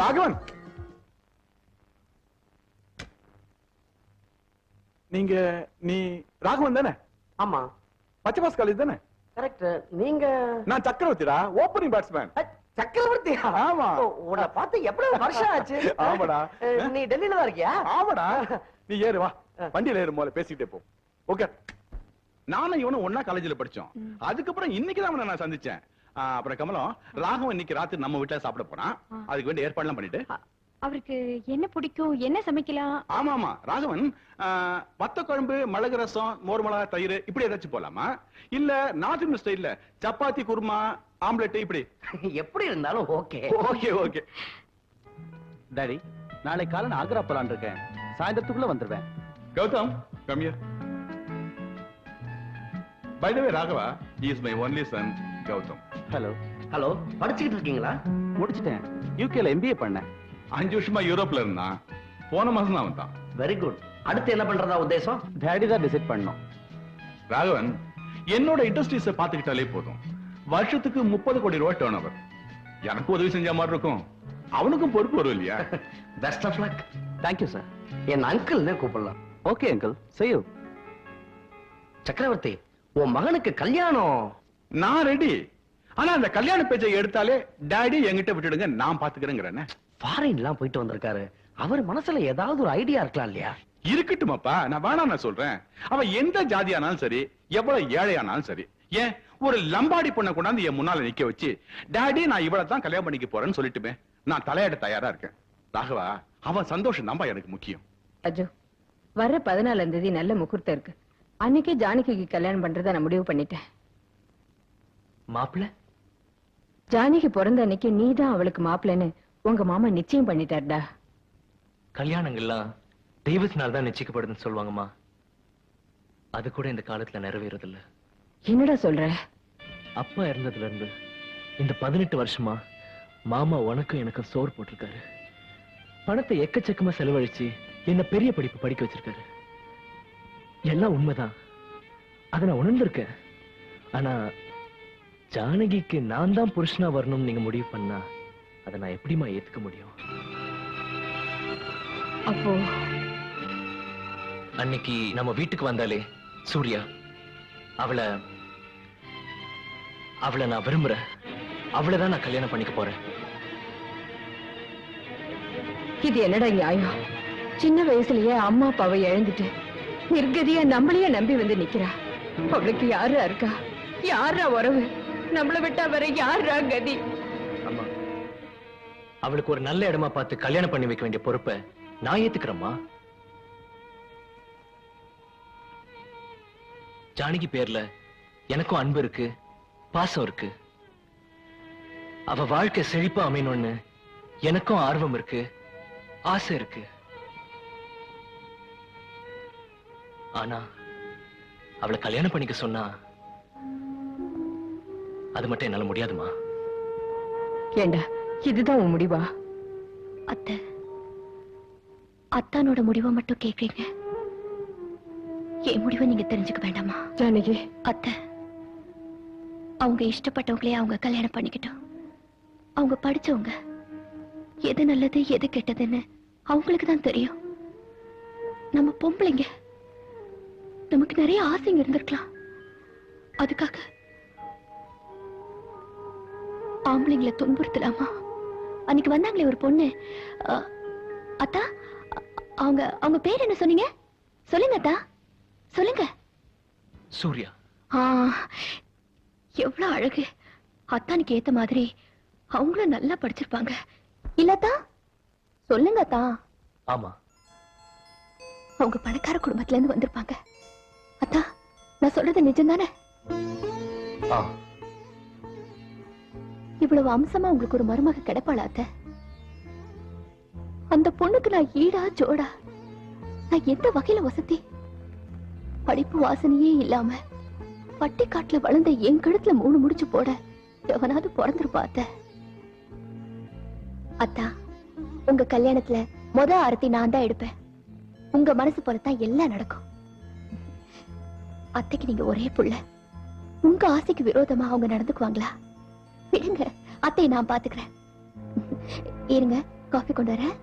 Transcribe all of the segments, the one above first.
ராகவன்! நீங்க நீ ராகவன் தானே? ஆமா. பச்சைபாஸ் காலேஜ் தானே? கரெக்ட் நீங்க நான் சக்கரவர்த்திடா ஓப்பனிங் பேட்ஸ்மேன் சக்கரவர்த்தியா? ஆமா. உன்னை பார்த்து எவ்வளவு வருஷம் ஆச்சு? ஆமாடா. நீ டெல்லியில தான் இருக்கியா? ஆமாடா. நீ ஏறு வா. வண்டியில ஏறு முதல்ல பேசிக்கிட்டே போ. ஓகே நானும் இவனும் ஒன்னா காலேஜ்ல படிச்சோம். அதுக்கப்புறம் இன்னைக்கு தான் அவனை நான் சந்திச்சேன். அப்புறம் கமலம் ராகவன் இன்னைக்கு ராத்திரி நம்ம வீட்டுல சாப்பிட போறான். அதுக்கு வேண்டிய ஏற்பாடுலாம் பண்ணிட்டு. அவருக்கு என்ன பிடிக்கும் என்ன சமைக்கலாம்? ஆமா ஆமா. ராகவன் வத்த குழம்பு மிளகு ரசம் மோர் மிளகா தயிர் இப்படி ஏதாச்சும் போலாமா இல்ல நார்த் இந்தியன் ஸ்டைல்ல சப்பாத்தி குருமா ஆம்லெட் இப்படி. எப்படி இருந்தாலும் ஓகே. Okay okay. டாடி நாளை காலை நான் ஆக்ரா போலான் இருக்கேன். சாயந்தரத்துக்குள்ள வந்துருவேன். Gautam come here by the way Raghava he is my only son Gautam. Hello hello படிச்சுக்கிட்டு இருக்கீங்களா? முடிச்சிட்டேன். யூகேல எம்பிஏ பண்ணேன். அஞ்சு வருஷமா யூரோப்ல இருந்தான் போன மாசம் தான் வந்தான். வெரி குட் அடுத்து என்ன பண்றதா உத்தேசம்? டாடி தான் டிசைட் பண்ணோம். ராகவன் என்னோட இண்டஸ்ட்ரீஸ பாத்துக்கிட்டாலே போதும். வருஷத்துக்கு முப்பது கோடி ரூபாய் டேர்ன் ஓவர் எனக்கு உதவி செஞ்ச மாதிரி இருக்கும். அவனுக்கும் பொறுப்பு வரும் இல்லையா? Best of luck thank you sir என் அங்கிள்னே கூப்பிடலாம். ஓகே அங்கிள் செய்யு சக்கரவர்த்தி உன் மகனுக்கு கல்யாணம். நான் ரெடி ஆனா அந்த கல்யாண பேச்சை எடுத்தாலே டாடி என்கிட்ட விட்டுடுங்க நான் பாத்துக்கிறேங்கிறேன் ஃபாரின்லாம் போயிட்டு வந்திருக்காரு. அவர் மனசுல ஏதாவது ஒரு ஐடியா இருக்கலாம் இல்லையா? இருக்கட்டுமாப்பா நான் வேணாம் நான் சொல்றேன். அவன் எந்த ஜாதியானாலும் சரி எவ்வளவு ஏழையானாலும் சரி ஏன் ஒரு லம்பாடி பொண்ணை கொண்டாந்து என் முன்னால நிக்க வச்சு டாடி நான் இவ்வளவு தான் கல்யாணம் பண்ணிக்க போறேன்னு சொல்லிட்டுமே நான் தலையாட தயாரா இருக்கேன். ராகவா அவன் சந்தோஷம் தான்ப்பா எனக்கு முக்கியம். அஜோ வர்ற பதினாலாம் தேதி நல்ல முகூர்த்தம் இருக்கு. அன்னைக்கே ஜானகிக்கு கல்யாணம் பண்றத நான் முடிவு பண்ணிட்டேன். மாப்பிள்ள? ஜானகி பிறந்த அன்னைக்கு நீதான் அவளுக்கு மாப்பிள்ளைன்னு உங்க மாமா நிச்சயம் பண்ணிட்டாருடா. கல்யாணங்கள்லாம் தெய்வத்தினால தான் நிச்சயிக்கப்படுதுன்னு சொல்லுவாங்கம்மா. அது கூட இந்த காலத்துல நிறைவேறதில்ல. என்னடா சொல்ற? அப்பா இறந்ததுல இருந்து இந்த பதினெட்டு வருஷமா மாமா உனக்கும் எனக்கும் சோறு போட்டிருக்காரு. பணத்தை எக்கச்சக்கமா செலவழிச்சு என்ன பெரிய படிப்பு படிக்க வச்சிருக்காரு. எல்லாம் உண்மைதான். அதை நான் உணர்ந்திருக்கேன். ஆனா ஜானகிக்கு நான் தான் புருஷனா வரணும்னு நீங்க முடிவு பண்ணா அதை நான் எப்படிம்மா ஏத்துக்க முடியும்? அப்போ? அன்னைக்கு நம்ம வீட்டுக்கு வந்தாலே சூர்யா அவளை அவளை நான் விரும்புறேன். அவளை தான் நான் கல்யாணம் பண்ணிக்க போறேன். இது என்னடா நியாயம் சின்ன வயசுலயே அம்மா அப்பாவை இழந்துட்டு நிர்கதியா நம்மளையே நம்பி வந்து நிக்கிறா. அவளுக்கு யாரா இருக்கா யாரா உறவு? நம்மளை விட்டா வேற யாரா கதி? அம்மா அவளுக்கு ஒரு நல்ல இடமா பார்த்து கல்யாணம் பண்ணி வைக்க வேண்டிய பொறுப்பை நான் ஏத்துக்கிறேம்மா. ஜானகி பேர்ல எனக்கும் அன்பு இருக்கு பாசம் இருக்கு. அவ வாழ்க்கை செழிப்பா அமையணும்னு எனக்கும் ஆர்வம் இருக்கு ஆசை இருக்கு. ஆனா அவளை கல்யாணம் பண்ணிக்க சொன்னா அது மட்டும் என்னால முடியாதுமா. ஏண்டா இதுதான் உன் முடிவா? அத்தை அத்தானோட முடிவை மட்டும் கேக்குறீங்க. என் முடிவை நீங்க தெரிஞ்சுக்க வேண்டாமா? ஜானகி. அத்தை அவங்க இஷ்டப்பட்டவங்களே அவங்க கல்யாணம் பண்ணிக்கிட்டோம். அவங்க படிச்சவங்க எது நல்லது எது கெட்டதுன்னு அவங்களுக்கு தான் தெரியும். நம்ம பொம்பளைங்க நமக்கு நிறைய ஆசைங்க இருந்திருக்கலாம். அதுக்காக ஆம்பளைங்களை துன்புறுத்தலாமா? அன்னைக்கு வந்தாங்களே ஒரு பொண்ணு. அத்தா அவங்க அவங்க பேர் என்ன சொன்னீங்க? சொல்லுங்க அத்தா. சொல்லுங்க. சூர்யா. ஆ எவ்வளவு அழகு. அத்தானுக்கு ஏத்த மாதிரி அவங்களும் நல்லா படிச்சிருப்பாங்க. இல்லத்தா சொல்லுங்க அத்தா. ஆமா. அவங்க பணக்கார குடும்பத்துல இருந்து வந்திருப்பாங்க. அத்தா நான் சொல்றது நிஜம்தானே? ஆ. இவ்வளவு அம்சமா உங்களுக்கு ஒரு மருமக கிடைப்பாளாத்த? அந்த பொண்ணுக்கு நான் ஈடா ஜோடா நான் எந்த வகையில வசதி? படிப்பு வாசனையே இல்லாம பட்டிக்காட்டுல வளர்ந்த என் கழுத்துல மூணு முடிச்சு போட எவனாவது பிறந்திருப்பாத்த? அத்தா உங்க கல்யாணத்துல மொத ஆரத்தி நான் தான் எடுப்பேன். உங்க மனசு போலத்தான் எல்லாம் நடக்கும். அத்தைக்கு நீங்க ஒரே புள்ள. உங்க ஆசைக்கு விரோதமா அவங்க நடந்துக்குவாங்களா? விடுங்க அத்தை நான் பாத்துக்கிறேன் இருங்க காஃபி கொண்டு வரேன்.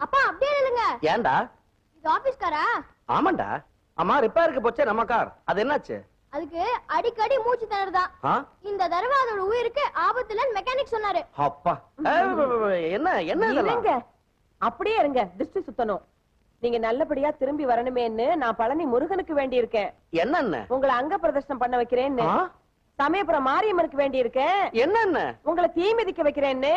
அப்பா அப்படியே இல்லைங்க ஏன்டா? இது ஆபீஸ்காரா? ஆமாண்டா. அம்மா ரிப்பேருக்கு போச்சே நம்ம கார். அது என்னாச்சு? அதுக்கு அடிக்கடி மூச்சு திணறுதான்? இந்த தடவை அதோட உயிருக்கு ஆபத்துலன்னு மெக்கானிக் சொன்னாரு. அப்பா. என்ன என்ன இருங்க. அப்படியே இருங்க. திருஷ்டி சுத்தணும். நீங்க நல்லபடியா திரும்பி வரணுமேன்னு நான் பழனி முருகனுக்கு வேண்டி இருக்கேன் என்னென்ன? உங்களை அங்க பிரதர்ஷனம் பண்ண வைக்கிறேன்னு? சமயபுரம் மாரியம்மனுக்கு வேண்டி இருக்கேன் என்னென்ன? உங்களை தீ மிதிக்க வைக்கிறேன்னு?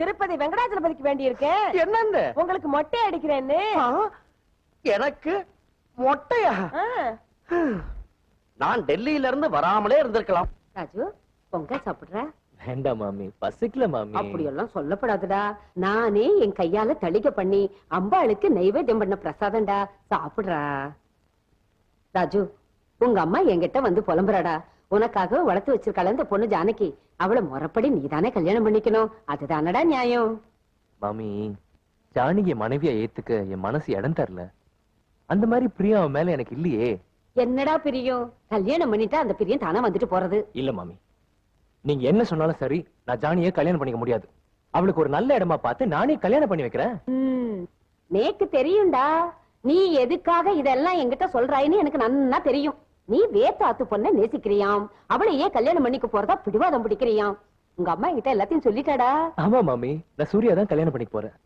திருப்பதி வெங்கடாச்சலபதிக்கு வேண்டி இருக்கேன் என்னென்ன? உங்களுக்கு மொட்டை அடிக்கிறேன்னு? எனக்கு மொட்டையா? ஆ. நான் டெல்லியில இருந்து வராமலே இருந்திருக்கலாம். ராஜு பொங்கல் சாப்பிடுற? வேண்டாம் மாமி பசிக்கல மாமி. அப்படியெல்லாம் சொல்லப்படாதுடா. நானே என் கையால தளிக பண்ணி அம்பாளுக்கு நைவேத்தியம் பண்ண பிரசாதம்டா. சாப்பிடுறா. ராஜு உங்க அம்மா என்கிட்ட வந்து புலம்புறாடா. உனக்காக வளர்த்து வச்சிருக்காள இந்த பொண்ணு ஜானகி. அவளை முறைப்படி நீதானே கல்யாணம் பண்ணிக்கணும். அதுதானடா நியாயம். மாமி ஜானகிய மனைவியா ஏத்துக்க என் மனசு இடம் தரல. அந்த மாதிரி அவன் மேல எனக்கு இல்லையே. என்னடா பிரியம்? கல்யாணம் பண்ணிட்டா அந்த பிரியம் தானா வந்துட்டு போறது? இல்ல மாமி. நீங்க என்ன சொன்னாலும் சரி நான் ஜானிய கல்யாணம் பண்ணிக்க முடியாது. அவளுக்கு ஒரு நல்ல இடமா பார்த்து நானே கல்யாணம் பண்ணி வைக்கிறேன். நேக்கு தெரியும்டா. நீ எதுக்காக இதெல்லாம் என்கிட்ட சொல்றாயின்னு எனக்கு நன்னா தெரியும். நீ வேத்தாத்து பொண்ண நேசிக்கிறியாம். அவளை ஏன் கல்யாணம் பண்ணிக்க போறதா பிடிவாதம் பிடிக்கிறியாம்? உங்க அம்மா கிட்ட எல்லாத்தையும் சொல்லிட்டாடா. ஆமா மாமி. நான் சூர்யா தான் கல்யாணம் பண்ணிக்க போறேன்.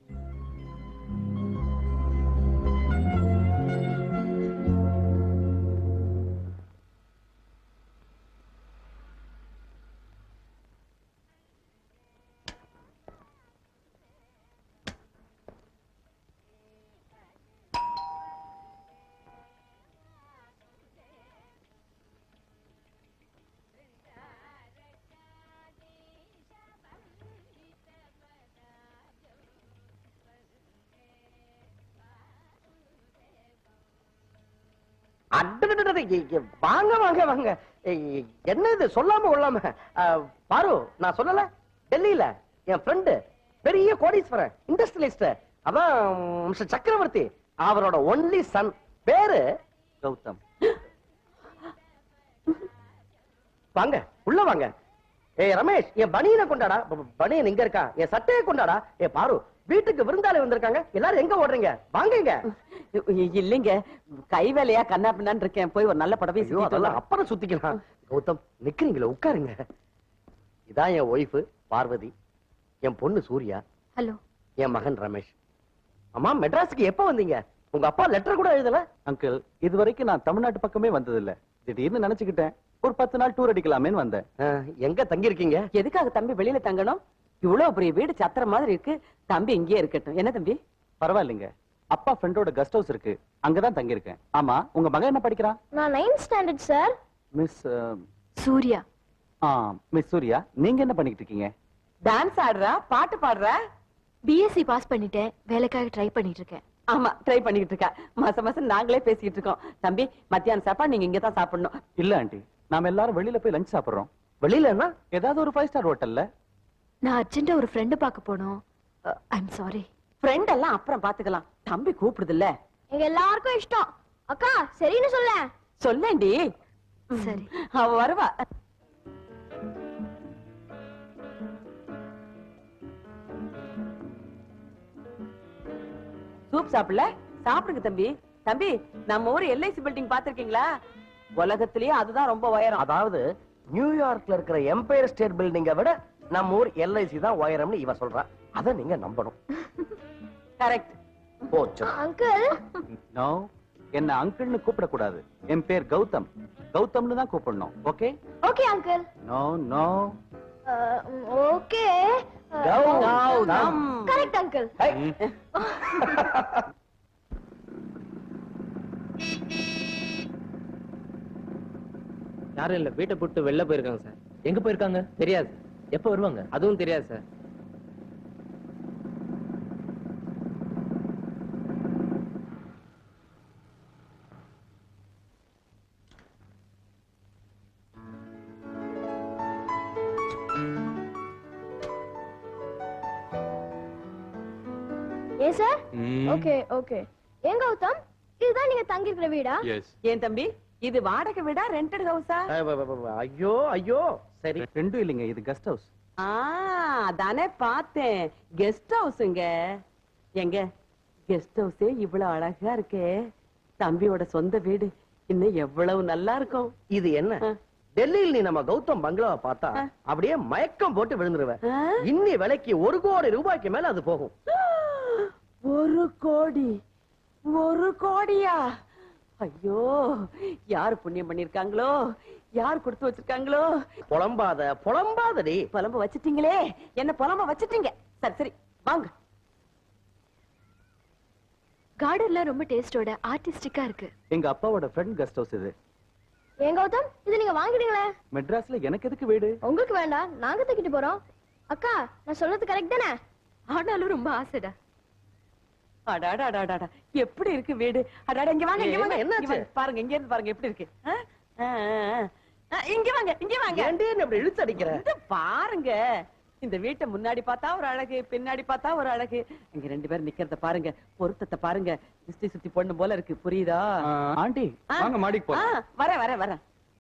வாங்க வாங்க வாங்க. என்ன இது சொல்லாம கொள்ளாம. பாரு நான் சொல்லல. டெல்லியில என் ஃப்ரெண்டு பெரிய கோடீஸ்வரன் இண்டஸ்ட்ரியலிஸ்ட் அதான் மிஸ்டர் சக்கரவர்த்தி அவரோட ஒன்லி சன் பேரு கௌதம். வாங்க உள்ள வாங்க. ஏய் ரமேஷ் என் பனியனை கொண்டாடா. பனியன் இங்க இருக்கா? என் சட்டையை கொண்டாடா. ஏ பாரு வீட்டுக்கு விருந்தாளி வந்திருக்காங்க. எல்லாரும் எங்க ஓடுறீங்க? வாங்க இங்க. இல்லைங்க. கை வேலையா கண்ணா பின்னான்னு இருக்கேன். போய் ஒரு நல்ல படவை அதெல்லாம் அப்புறம் சுத்திக்கலாம். கௌதம் நிக்கிறீங்களா உட்காருங்க. இதான் என் ஒய்ஃபு பார்வதி. என் பொண்ணு சூர்யா. ஹலோ. என் மகன் ரமேஷ். அம்மா மெட்ராஸுக்கு எப்ப வந்தீங்க? உங்க அப்பா லெட்டர் கூட எழுதல? அங்கிள் இது வரைக்கும் நான் தமிழ்நாட்டு பக்கமே வந்ததில்ல. திடீர்னு நினைச்சுக்கிட்டேன். ஒரு பத்து நாள் டூர் அடிக்கலாமேன்னு வந்தேன். எங்க தங்கி இருக்கீங்க எதுக்காக தம்பி வெளியில தங்கணும்? இவ்வளவு பெரிய வீடு சத்திர மாதிரி இருக்கு. தம்பி இங்கேயே இருக்கட்டும். என்ன தம்பி? பரவாயில்லைங்க. அப்பா ஃப்ரெண்டோட கெஸ்ட் ஹவுஸ் இருக்கு. அங்கதான் தங்கியிருக்கேன். ஆமா உங்க மகன் என்ன படிக்கிறான்? நான் ninth standard sir miss Surya. ஆ மிஸ் சூர்யா நீங்க என்ன பண்ணிட்டு இருக்கீங்க? டான்ஸ் ஆடுறா பாட்டு பாடுறா? பிஎஸ்சி பாஸ் பண்ணிட்டேன். வேலைக்காக ட்ரை பண்ணிட்டு இருக்கேன். ஆமா ட்ரை பண்ணிக்கிட்டு இருக்கா. மாசம் மாசம் நாங்களே பேசிக்கிட்டு இருக்கோம். தம்பி மத்தியானம் சாப்பாடு நீங்க இங்க தான் சாப்பிடணும். இல்ல ஆண்டி. நாம எல்லாரும் வெளியில போய் லஞ்ச் சாப்பிடுறோம். வெளியில என்ன ஏதாவது ஒரு ஃபைவ் ஸ்டார் ஹோட்டல்ல நான் அர்ஜென்ட்டா ஒரு ஃப்ரெண்டு பார்க்க போனோம். ஐம் சாரி ஃப்ரெண்ட் எல்லாம் அப்புறம் பாத்துக்கலாம் தம்பி கூப்பிடுது இல்ல எங்க எல்லாருக்கும் இஷ்டம். அக்கா சரின்னு சொல்ல சொல்லேண்டி சரி. அவ வருவா. சூப் சாப்பிடல? சாப்பிடுங்க தம்பி. தம்பி நம்ம ஊர் எல்ஐசி பில்டிங் பாத்திருக்கீங்களா உலகத்திலேயே அதுதான் ரொம்ப உயரம். அதாவது நியூயார்க்ல இருக்கிற எம்பயர் ஸ்டேட் பில்டிங்கை விட நம்ம ஊர் எல்ஐசி தான் உயரம்னு இவ சொல்றா. அத நீங்க நம்பணும். கரெக்ட் போச்சு. அங்கிள் நோ என்ன அங்கிள்னு கூப்பிடக்கூடாது. என் பேர் கௌதம். கௌதம்னு தான் கூப்பிடணும். Okay okay uncle no no okay Gautam. Correct uncle யாரும் இல்ல வீட்டை போட்டு வெளில போயிருக்காங்க சார். எங்க போயிருக்காங்க? தெரியாது. எப்ப வருவாங்க? அதுவும் தெரியாது சார் ஏ சார். ஓகே ஓகே ஏன் கௌதம்? இதுதான் நீங்க தங்கி இருக்கிற வீடா? Yes. ஏன் தம்பி? இது வாடகை வீடா ரெண்டட் ஹவுஸா ஐயோ ஐயோ. சரி. ரெண்டும் இல்லைங்க இது கெஸ்ட் ஹவுஸ் ஆ அதானே பார்த்தேன். கெஸ்ட் ஹவுஸ்ங்க எங்க? கெஸ்ட் ஹவுஸே இவ்வளவு அழகா இருக்கே. தம்பியோட சொந்த வீடு. இன்னும் எவ்வளவு நல்லா இருக்கும். இது என்ன. டெல்லியில் நீ நம்ம கௌதம் பங்களாவை பார்த்தா. அப்படியே மயக்கம் போட்டு விழுந்துருவ? இன்னி விலைக்கு ஒரு கோடி ரூபாய்க்கு மேல அது போகும். ஒரு கோடி. ஒரு கோடியா? ஐயோ யார் புண்ணியம் பண்ணிருக்காங்களோ? யார் கொடுத்து வச்சிருக்காங்களோ? புலம்பாத புலம்பாதடி. புலம்ப வச்சிட்டீங்களே. என்ன புலம்ப வச்சிட்டீங்க? சரி சரி வாங்க. கார்டன்லாம் ரொம்ப டேஸ்டோட ஆர்டிஸ்டிக்கா இருக்கு. எங்க அப்பாவோட ஃப்ரெண்ட் கெஸ்ட் ஹவுஸ் இது. ஏன் கௌதம்? இது நீங்க வாங்கிடுங்களே. மெட்ராஸ்ல எனக்கு எதுக்கு வீடு? உங்களுக்கு வேண்டாம் நாங்க தூக்கிட்டு போறோம். அக்கா நான் சொல்றது கரெக்ட் தானே? ஆனாலும் ரொம்ப ஆசைடா. அடாடாடாடாடா. எப்படி இருக்கு வீடு? அடாடா இங்க வாங்க இங்க வாங்க. வாங்க. பாருங்க இங்க இருந்து பாருங்க எப்படி இருக்கு. இங்க வாங்க இங்க வாங்க. என்ன இப்படி இழுத்து அடிக்கிற? இந்த பாருங்க. இந்த வீட்டை முன்னாடி பார்த்தா ஒரு அழகு பின்னாடி பார்த்தா ஒரு அழகு. இங்க ரெண்டு பேரும் நிக்கிறத பாருங்க. பொருத்தத்தை பாருங்க. திருஷ்டி சுத்தி பொண்ணு போல இருக்கு. புரியுதா? ஆண்டி. வாங்க மாடிக்கு ஆ, போலாம் வரேன் வரேன் வரேன்.